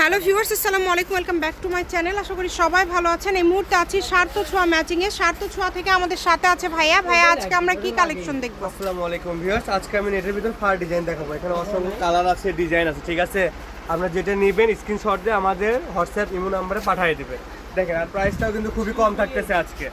Hello viewers, আসসালামু আলাইকুম, welcome back to my channel. আশা করি সবাই ভালো আছেন। এই মুহূর্তে আছি স্বার্থ ছোঁয়া ম্যাচিংয়ে স্বার্থ ছোঁয়া থেকে আমাদের সাথে আছে ভাইয়া। ভাইয়া, আজকে আমরা কি কালেকশন দেখব? আসসালামু আলাইকুম ভিউয়ার্স, আজকে আমি নেটের ভিতর ফার ডিজাইন দেখাবো। এখানে অসংখ্য কালার আছে ডিজাইন আছে, ঠিক আছে? আপনারা যেটা নেবেন স্ক্রিনশট দিয়ে আমাদের হোয়াটসঅ্যাপ ইমো নাম্বারে পাঠিয়ে দিবেন। দেখেন, আর প্রাইসটাও কিন্তু খুবই কম থাকতেছে আজকে।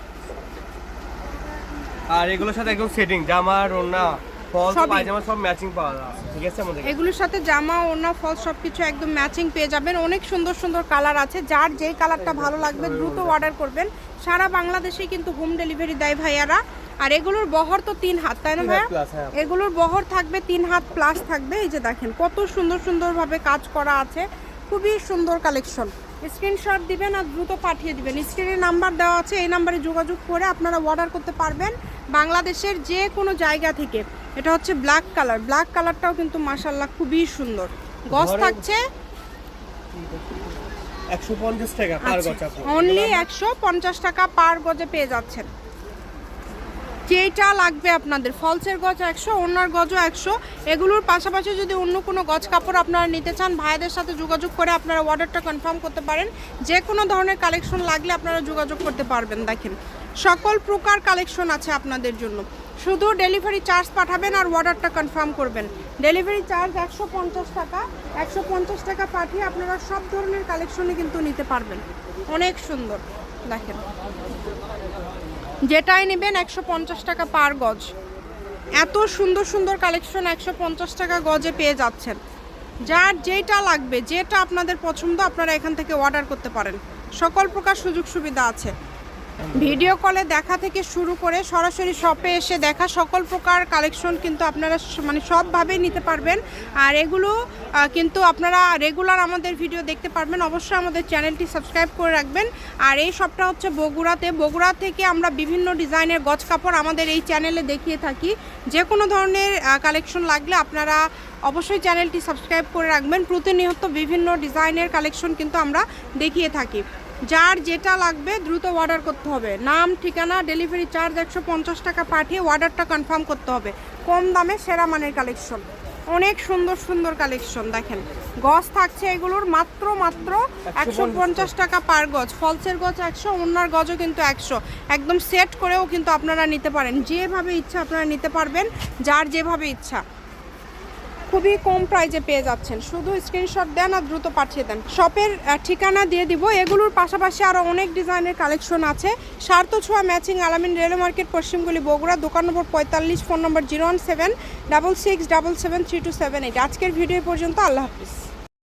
আর এগুলোর সাথে একদম সেটিং জামা ওড়না ফল সবই। পায়জামা সব ম্যাচিং পাওয়া যায়। ঠিক আছে আমাদের এগুলোর সাথে জামা ওড়না ফল সব কিছু একদম ম্যাচিং পেয়ে যাবেন। অনেক সুন্দর সুন্দর কালার আছে। যার যেই কালারটা ভালো লাগবে দ্রুত অর্ডার করবেন। সারা বাংলাদেশে কিন্তু হোম ডেলিভারি দেয় ভাইয়ারা। আর এগুলোর বহর তো তিন হাত তাই না ভাইয়া? হ্যাঁ। এগুলোর বহর থাকবে তিন হাত প্লাস থাকবে। এই যে দেখেন কত সুন্দর সুন্দরভাবে কাজ করা আছে। খুবই সুন্দর কালেকশন স্ক্রিনশট দিবেন আর দ্রুত পাঠিয়ে দিবেন। স্ক্রিনে নাম্বার দেওয়া আছে এই নাম্বারে যোগাযোগ করে আপনারা অর্ডার করতে পারবেন বাংলাদেশের যে কোনো জায়গা থেকে। এটা হচ্ছে ব্ল্যাক কালার ব্ল্যাক কালারটাও কিন্তু মাসাল্লাহ খুবই সুন্দর। গস থাকছে। একশো পঞ্চাশ টাকা পার গছ আপু অনলি একশো পঞ্চাশ টাকা পার গজে পেয়ে যাচ্ছেন। যেটা লাগবে আপনাদের। ফলসের গজ একশো অন্যার গজও একশো। এগুলোর পাশাপাশি যদি অন্য কোনো গজ কাপড় আপনারা নিতে চান, ভাইদের সাথে যোগাযোগ করে আপনারা অর্ডারটা কনফার্ম করতে পারেন। যে কোনো ধরনের কালেকশন লাগলে আপনারা যোগাযোগ করতে পারবেন, দেখেন। সকল প্রকার কালেকশন আছে আপনাদের জন্য। শুধু ডেলিভারি চার্জ পাঠাবেন আর অর্ডারটা কনফার্ম করবেন। ডেলিভারি চার্জ একশো পঞ্চাশ টাকা। একশো পঞ্চাশ টাকা পাঠিয়ে আপনারা সব ধরনের কালেকশনই কিন্তু নিতে পারবেন। অনেক সুন্দর, দেখেন। যেটাই নেবেন একশো পঞ্চাশ টাকা পার গজ। এত সুন্দর সুন্দর কালেকশন একশো পঞ্চাশ টাকা গজে পেয়ে যাচ্ছেন। যার যেটা লাগবে, যেটা আপনাদের পছন্দ, আপনারা এখান থেকে অর্ডার করতে পারেন। সকল প্রকার সুযোগ সুবিধা আছে। ভিডিও কলে দেখা থেকে শুরু করে সরাসরি শপে এসে দেখা সকল প্রকার কালেকশন কিন্তু আপনারা মানে সবভাবেই নিতে পারবেন। আর এগুলো কিন্তু আপনারা রেগুলার আমাদের ভিডিও দেখতে পারবেন। অবশ্যই আমাদের চ্যানেলটি সাবস্ক্রাইব করে রাখবেন। আর এই শপটা হচ্ছে বগুড়াতে। বগুড়া থেকে আমরা বিভিন্ন ডিজাইনের গজ কাপড় আমাদের এই চ্যানেলে দেখিয়ে থাকি। যে কোনো ধরনের কালেকশন লাগলে আপনারা অবশ্যই চ্যানেলটি সাবস্ক্রাইব করে রাখবেন। প্রতিনিয়ত বিভিন্ন ডিজাইনের কালেকশন কিন্তু আমরা দেখিয়ে থাকি। যার যেটা লাগবে দ্রুত অর্ডার করতে হবে। নাম, ঠিকানা ডেলিভারি চার্জ একশো পঞ্চাশ টাকা পাঠিয়ে অর্ডারটা কনফার্ম করতে হবে। কম দামে সেরা মানের কালেকশন অনেক সুন্দর সুন্দর কালেকশন দেখেন। গছ থাকছে এগুলোর মাত্র মাত্র একশো পঞ্চাশ। টাকা পার গজ ফলসের গজ একশো অন্যার গজও কিন্তু একশো। একদম সেট করেও কিন্তু আপনারা নিতে পারেন। যেভাবে ইচ্ছা আপনারা নিতে পারবেন যার যেভাবে ইচ্ছা। খুবই কম প্রাইজে পেয়ে যাচ্ছেন। শুধু স্ক্রিনশট দেন আর দ্রুত পাঠিয়ে দেন। শপের ঠিকানা দিয়ে দিব। এগুলোর পাশাপাশি আরও অনেক ডিজাইনের কালেকশন আছে। সার্থ ছোঁয়া ম্যাচিং আলামিন রেল মার্কেট পশ্চিমগুলি বগুড়া, দোকান নম্বর পঁয়তাল্লিশ phone number zero one seven double six double seven three two seven eight আজকের ভিডিও পর্যন্ত, আল্লাহ হাফিজ।